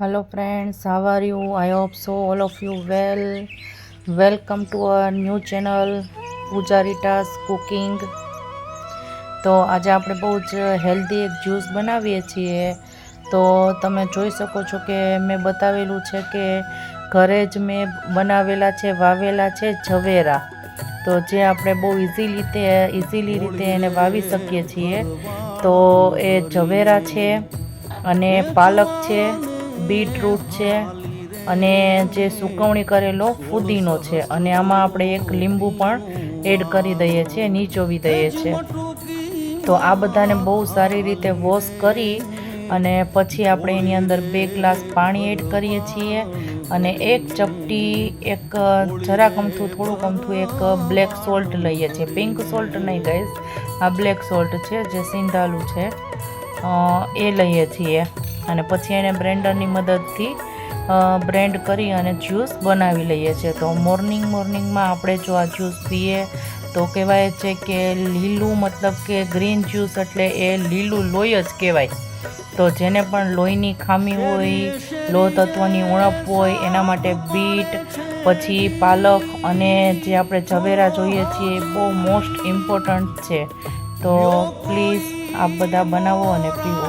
Hello friends are you? I hope so, all of you well. Welcome to our new channel Pooja Rita's cooking તો આજે આપણે બહુ જ healthy એક juice બનાવીએ છીએ. તો તમે જોઈ શકો છો કે મેં બતાવેલું છે કે ઘરે જ મેં બનાવેલા છે, વાવેલા છે ઝવેરા તો જે આપણે બહુ ઇઝી રીતે ઇઝીલી રીતે એને વાવી શકીએ છીએ. તો એ ઝવેરા છે અને પાલક છે. બીટરૂટ છે અને જે સુકવણી કરેલો ફુદીનો છે. અને આમાં આપણે એક લીંબુ પણ એડ કરી દઈએ છીએ, નીચોવી દઈએ છીએ. તો આ બધાને બહુ સારી રીતે વોશ કરી અને પછી આપણે એની અંદર બે ગ્લાસ પાણી એડ કરીએ છીએ. અને એક ચપટી, એક જરાક અમથું, થોડુંક અમથું એક બ્લેક સોલ્ટ લઈએ છીએ. પિંક સોલ્ટ નહીં ગઈશ આ બ્લેક સોલ્ટ છે, જે સિંધાલું છે. એ લઈએ છીએ. અને પછી એને બ્રેન્ડરની મદદથી બ્રેન્ડ કરી અને જ્યુસ બનાવી લઈએ છીએ. તો મોર્નિંગ મોર્નિંગમાં આપણે જો આ જ્યુસ પીએ, તો કહેવાય છે કે લીલું મતલબ કે ગ્રીન જ્યુસ એટલે એ લીલું લોહી જ કહેવાય. તો જેને પણ લોહીની ખામી હોય, લોહ તત્વની ઉણપ હોય, એના માટે બીટ, પછી પાલક અને જે આપણે ઝવેરા જોઈએ છીએ બહુ મોસ્ટ ઇમ્પોર્ટન્ટ છે. તો પ્લીઝ આપ બધા બનાવો અને પીવો.